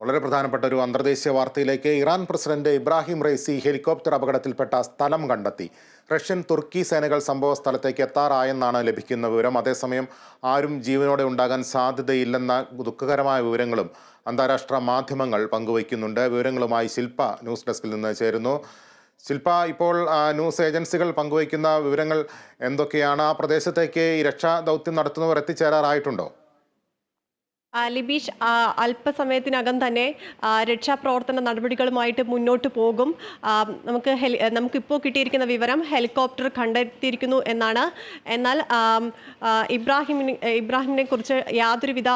വളരെ പ്രധാനപ്പെട്ട ഒരു അന്തർദേശീയ വാർത്തയിലേക്ക് Iran president Ebrahim Raisi helicopter അപകടത്തിൽപ്പെട്ട സ്ഥലം കണ്ടെത്തി. റഷ്യൻ തുർക്കി സേനകൾ സംഭവ സ്ഥലത്തേക്ക് എത്താറായെന്നാണ് ലഭിക്കുന്ന വിവരം. അതേസമയം ആരും ജീവനോടെ ഉണ്ടാകാൻ സാധ്യതയില്ലെന്ന ദുഃഖകരമായ വിവരങ്ങളും അന്താരാഷ്ട്ര മാധ്യമങ്ങൾ പങ്കുവയ്ക്കുന്നുണ്ട്. വിവരങ്ങളുമായി ശില്പ ന്യൂസ് ഡെസ്കിൽ നിന്ന് ചേരുന്നു. ശില്പ ഇപ്പോൾ ന്യൂസ് ഏജൻസികൾ പങ്കുവയ്ക്കുന്ന വിവരങ്ങൾ എന്തൊക്കെയാണ്? ആ പ്രദേശത്തേക്ക് ഈ രക്ഷാ ദൗത്യം നടത്തുന്നവർ എത്തിച്ചേരാറായിട്ടുണ്ടോ? ലിബീഷ് അല്പസമയത്തിനകം തന്നെ രക്ഷാപ്രവർത്തന നടപടികളുമായിട്ട് മുന്നോട്ട് പോകും. നമുക്ക് ഹെലി നമുക്കിപ്പോൾ കിട്ടിയിരിക്കുന്ന വിവരം ഹെലികോപ്റ്റർ കണ്ടെത്തിയിരിക്കുന്നു എന്നാണ്. എന്നാൽ ഇബ്രാഹിമിന് ഇബ്രാഹിമിനെ കുറിച്ച് യാതൊരുവിധ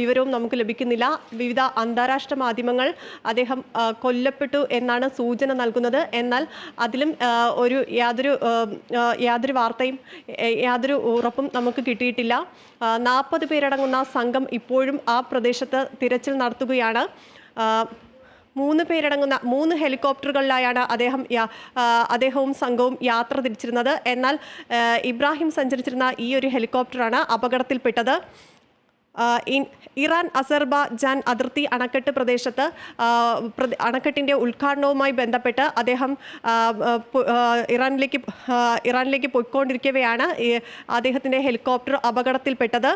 വിവരവും നമുക്ക് ലഭിക്കുന്നില്ല. വിവിധ അന്താരാഷ്ട്ര മാധ്യമങ്ങൾ അദ്ദേഹം കൊല്ലപ്പെട്ടു എന്നാണ് സൂചന നൽകുന്നത്. എന്നാൽ അതിലും ഒരു യാതൊരു യാതൊരു വാർത്തയും യാതൊരു ഉറപ്പും നമുക്ക് കിട്ടിയിട്ടില്ല. നാൽപ്പത് പേരടങ്ങുന്ന സംഘം ഇപ്പോഴും ആ പ്രദേശത്ത് തിരച്ചിൽ നടത്തുകയാണ്. മൂന്ന് പേരടങ്ങുന്ന മൂന്ന് ഹെലികോപ്റ്ററുകളിലായാണ് അദ്ദേഹം അദ്ദേഹവും സംഘവും യാത്ര തിരിച്ചിരുന്നത്. എന്നാൽ ഇബ്രാഹിം സഞ്ചരിച്ചിരുന്ന ഈ ഒരു ഹെലികോപ്റ്ററാണ് അപകടത്തിൽപ്പെട്ടത്. ഇറാൻ അസർബാജാൻ അതിർത്തി അണക്കെട്ട് പ്രദേശത്ത് അണക്കെട്ടിന്റെ ഉദ്ഘാടനവുമായി ബന്ധപ്പെട്ട് അദ്ദേഹം ഇറാനിലേക്ക് ഇറാനിലേക്ക് പോയിക്കൊണ്ടിരിക്കവെയാണ് അദ്ദേഹത്തിന്റെ ഹെലികോപ്റ്റർ അപകടത്തിൽപ്പെട്ടത്.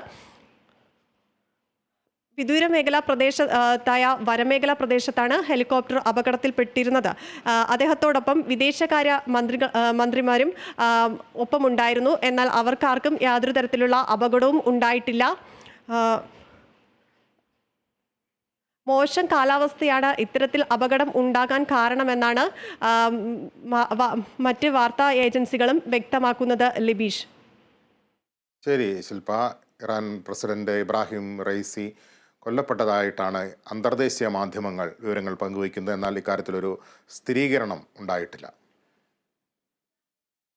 വിദൂര മേഖലാ പ്രദേശത്തായ വനമേഖലാ പ്രദേശത്താണ് ഹെലികോപ്റ്റർ അപകടത്തിൽപ്പെട്ടിരുന്നത്. അദ്ദേഹത്തോടൊപ്പം വിദേശകാര്യ മന്ത്രി മന്ത്രിമാരും ഒപ്പമുണ്ടായിരുന്നു. എന്നാൽ അവർക്കാർക്കും യാതൊരു തരത്തിലുള്ള അപകടവും ഉണ്ടായിട്ടില്ല. മോശം കാലാവസ്ഥയാണ് ഇത്തരത്തിൽ അപകടം ഉണ്ടാകാൻ കാരണമെന്നാണ് മറ്റ് വാർത്താ ഏജൻസികളും വ്യക്തമാക്കുന്നത് ലിബീഷ്. ശരി Shilpa Iran president Ebrahim Raisi കൊല്ലപ്പെട്ടതായിട്ടാണ് അന്തർദേശീയ മാധ്യമങ്ങൾ വിവരങ്ങൾ പങ്കുവയ്ക്കുന്നത്. എന്നാൽ ഇക്കാര്യത്തിലൊരു സ്ഥിരീകരണം ഉണ്ടായിട്ടില്ല.